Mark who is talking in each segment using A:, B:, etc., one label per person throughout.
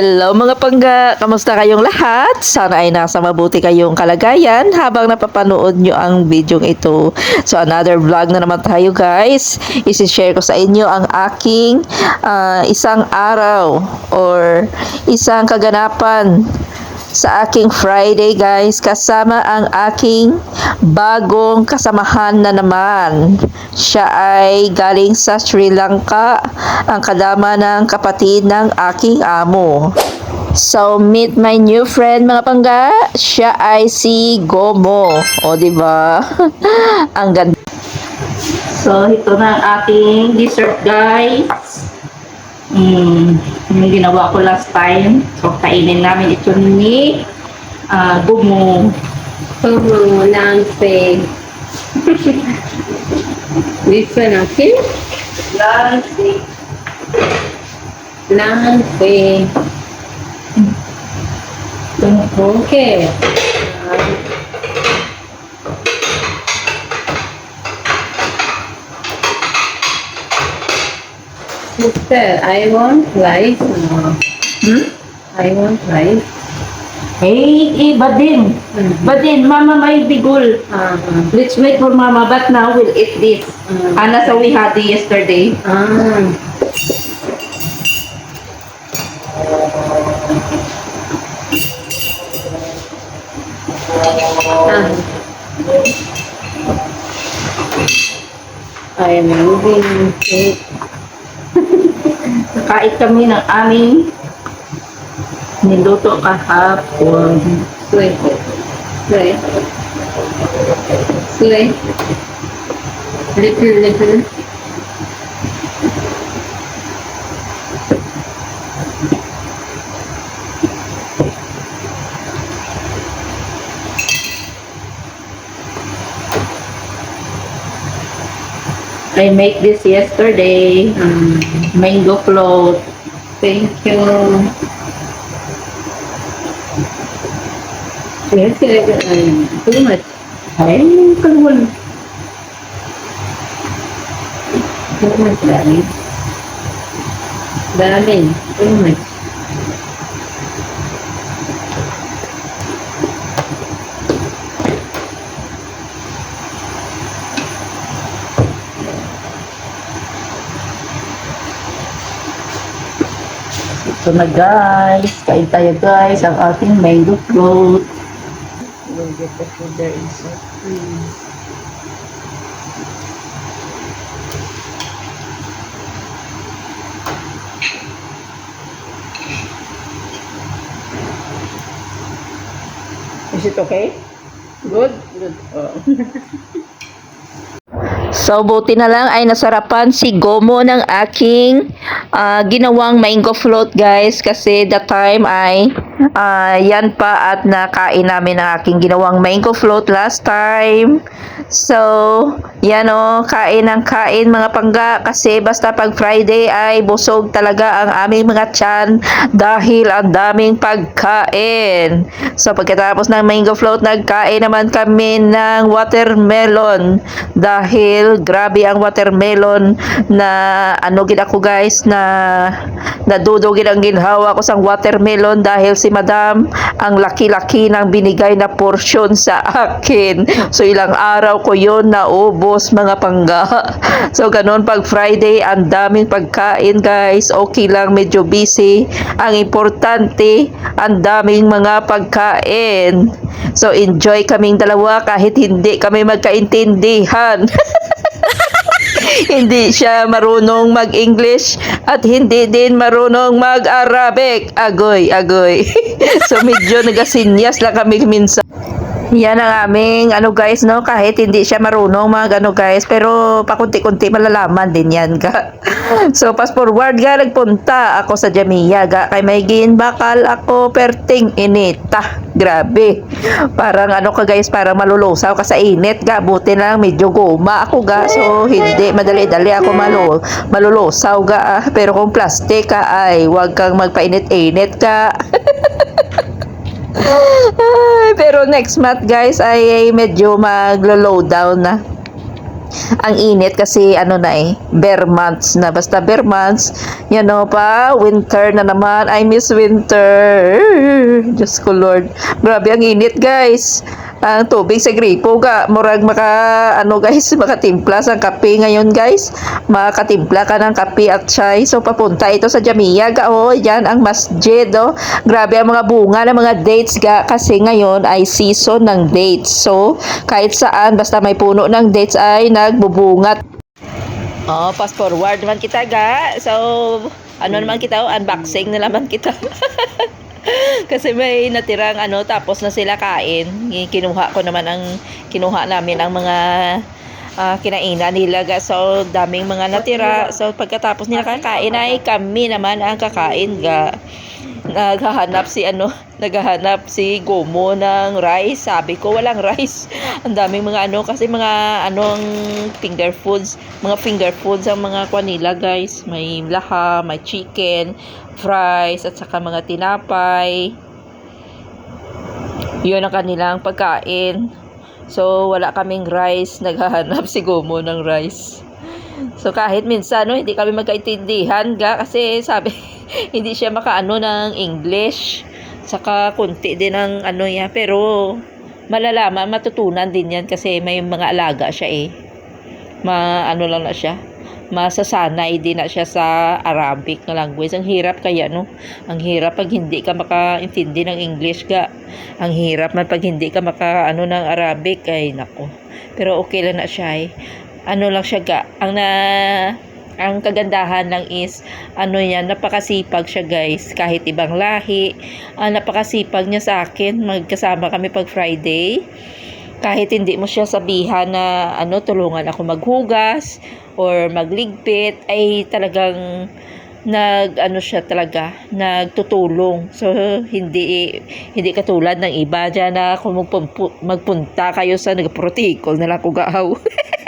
A: Hello mga pangga! Kamusta kayong lahat? Sana ay nasa mabuti kayong kalagayan habang napapanood nyo ang video ito. So another vlog na naman tayo guys. Isishare ko sa inyo ang aking ah, isang araw or isang kaganapan sa aking Friday guys kasama ang aking bagong kasamahan na naman. Siya ay galing sa Sri Lanka, ang kadama ng kapatid ng aking amo. So, meet my new friend mga pangga. Siya ay si Gomo. O, di ba? ang ganda. So, ito na ang ating dessert guys. Mm, yung ginawa ko last time. So, kainin namin ito ni ah, Gumo.
B: Como Nancy. This one, okay?
A: Lansi.
B: Nancy. Okay. Sister, I want rice. now.
A: Hmm?
B: I want rice.
A: Hey, eh, Badin. Badin, Mama may bigul.
B: Uh,
A: Let's wait for Mama, but now we'll eat this.
B: Mm.
A: Ana sa we had yesterday.
B: ah. Ah. I am moving.
A: Nakain kami ng aming niluto kahapon.
B: Sweet. Sweet. Sweet. Little, little.
A: I make this yesterday.
B: Um,
A: Mango float.
B: thank you. Yes, too much.
A: Ay, kalwal.
B: Too much, darling. Darling, too much.
A: Ito na guys. Kain tayo guys. Ang ating mango float.
B: We'll get the food there inside.
A: Is it okay?
B: Good? Good.
A: Oh. So, buti na lang ay nasarapan si Gomo ng aking ah, ginawang mango float, guys. Kasi the time ay ah, yan pa at nakain namin ang aking ginawang mango float last time. So, yan o, kain ng kain mga pangga. Kasi basta pag Friday ay busog talaga ang aming mga tiyan dahil ang daming pagkain. So, pagkatapos ng mango float, nagkain naman kami ng watermelon dahil grabe ang watermelon na ano gid ako guys na nadudugid ang ginhawa ko sa watermelon dahil si madam ang laki-laki ng binigay na portion sa akin. So ilang araw ko yon naubos mga pangga. So ganun pag Friday ang daming pagkain guys. Okay lang medyo busy. Ang importante ang daming mga pagkain. So enjoy kaming dalawa kahit hindi kami magkaintindihan hindi siya marunong mag-English at hindi din marunong mag-Arabic. Agoy, agoy. so medyo nagasinyas lang kami minsan. Yan ang aming ano guys no kahit hindi siya marunong mag ano guys pero pakunti-kunti malalaman din yan ga. So fast forward ga nagpunta ako sa Jamia ga kay may bakal ako perting inita. Grabe. Parang ano ka guys parang malulusaw ka sa init ga buti na lang medyo guma ako ga so hindi madali-dali ako malu malulusaw ga ah. pero kung plastic ka ay wag kang magpainit-init ka. Pero next month guys ay, medyo maglo-low down na. ang init kasi ano na eh, bare months na. Basta bare months, you know pa, winter na naman. I miss winter. Diyos ko Lord. Grabe ang init guys. Ang tubig sa gripo ga, murag maka, ano guys, makatimpla sa kape ngayon guys. Makatimpla ka ng kape at chai. So papunta ito sa Jamia ga, oh, yan ang masjid, oh. Grabe ang mga bunga ng mga dates ga, kasi ngayon ay season ng dates. So, kahit saan, basta may puno ng dates ay nagbubungat. Oh, fast forward naman kita ga. So, ano naman kita, oh, unboxing na naman kita. Kasi may natirang ano tapos na sila kain. Kinuha ko naman ang kinuha namin ang mga ah, kinainan nila. So daming mga natira. So pagkatapos nila kakain ay kami naman ang kakain ga. Naghahanap si ano, naghahanap si Gomo ng rice. Sabi ko walang rice. Ang daming mga ano kasi mga anong finger foods, mga finger foods ang mga kwanila guys. May laha, may chicken, fries at saka mga tinapay. Yun ang kanilang pagkain. So, wala kaming rice. Naghahanap si Gomo ng rice. So, kahit minsan, no, hindi kami magkaintindihan ga kasi sabi, hindi siya makaano ng English. Saka kunti din ng ano niya. Pero, malalaman, matutunan din yan kasi may mga alaga siya eh. Ma, ano lang na siya masasanay din na siya sa Arabic na language. Ang hirap kaya, no? Ang hirap pag hindi ka makaintindi ng English ka. Ang hirap man pag hindi ka maka, ano, ng Arabic. Ay, nako. Pero okay lang na siya, eh. Ano lang siya, ga. Ang na, ang kagandahan lang is, ano yan, napakasipag siya, guys. Kahit ibang lahi. Ah, napakasipag niya sa akin. Magkasama kami pag Friday kahit hindi mo siya sabihan na ano tulungan ako maghugas or magligpit ay talagang nag ano siya talaga nagtutulong so hindi hindi katulad ng iba diyan na kung magpunta kayo sa nagprotikol na lang kugahaw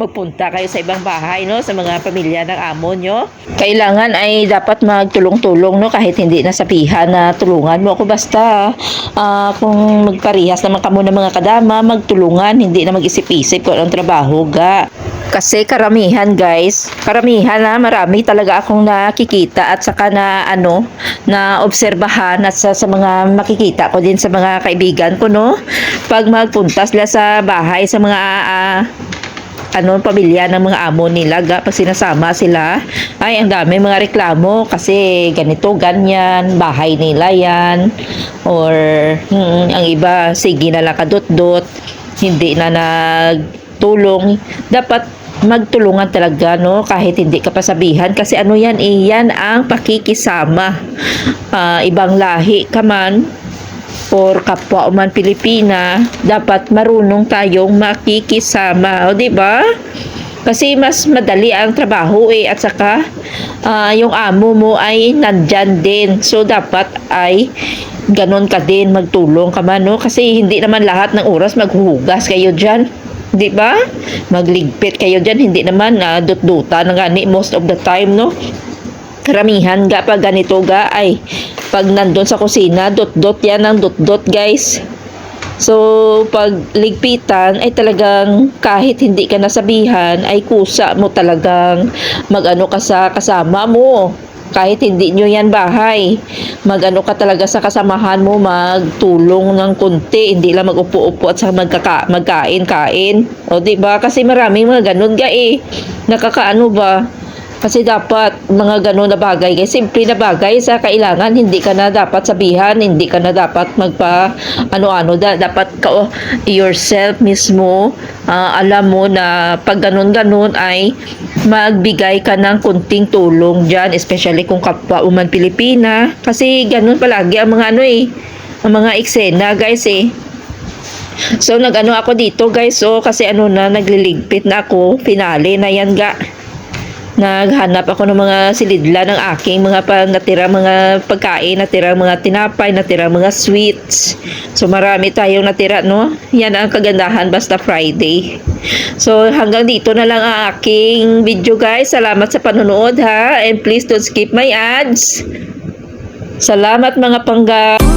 A: magpunta kayo sa ibang bahay no? Sa mga pamilya ng amo nyo. Kailangan ay dapat magtulong-tulong no? Kahit hindi nasabihan na tulungan mo. Ako basta ah, kung magparihas naman kamo ng mga kadama magtulungan. Hindi na mag-isip-isip kung anong trabaho ga. Kasi karamihan guys, karamihan na marami talaga akong nakikita at saka na ano, na obserbahan at sa, sa mga makikita ko din sa mga kaibigan ko no. Pag magpunta sila sa bahay sa mga ah, ano pamilya ng mga amo nila pag sinasama sila. Ay ang dami mga reklamo kasi ganito ganyan bahay nila yan. Or hmm, ang iba sige na lang kadot-dot hindi na nagtulong. Dapat magtulungan talaga no kahit hindi ka pasabihan kasi ano yan eh yan ang pakikisama. Ah, ibang lahi ka man or kapwa o man Pilipina, dapat marunong tayong makikisama, o di ba? Kasi mas madali ang trabaho eh at saka ah, yung amo mo ay nandyan din. So dapat ay ganon ka din magtulong ka man no kasi hindi naman lahat ng oras maghuhugas kayo diyan. Di ba? Magligpit kayo diyan, hindi naman na dut-duta na gani most of the time no karamihan ga pag ganito ga ay pag nandun sa kusina dot dot yan ang dot dot guys. So pag ligpitan ay talagang kahit hindi ka nasabihan ay kusa mo talagang magano ka sa kasama mo. Kahit hindi nyo yan bahay magano ka talaga sa kasamahan mo magtulong ng kunti hindi lang magupo-upo at sa magkaka, magkain-kain. O di ba? Kasi maraming mga ganun ga eh. Nakakaano ba kasi dapat mga ganun na bagay, guys, simple na bagay sa kailangan, hindi ka na dapat sabihan, hindi ka na dapat magpa ano-ano, da, dapat ka oh, yourself mismo, ah, alam mo na pag ganun-ganun ay magbigay ka ng kunting tulong dyan, especially kung kapwa uman Pilipina. Kasi ganun palagi ang mga ano eh, ang mga eksena guys eh. So nag-ano ako dito guys, so kasi ano na nagliligpit na ako, finale na yan ga naghanap ako ng mga silidla ng aking mga pa, natira mga pagkain, natira mga tinapay, natira mga sweets. So marami tayong natira, no? Yan ang kagandahan basta Friday. So hanggang dito na lang ang aking video guys. Salamat sa panonood ha. And please don't skip my ads. Salamat mga pangga.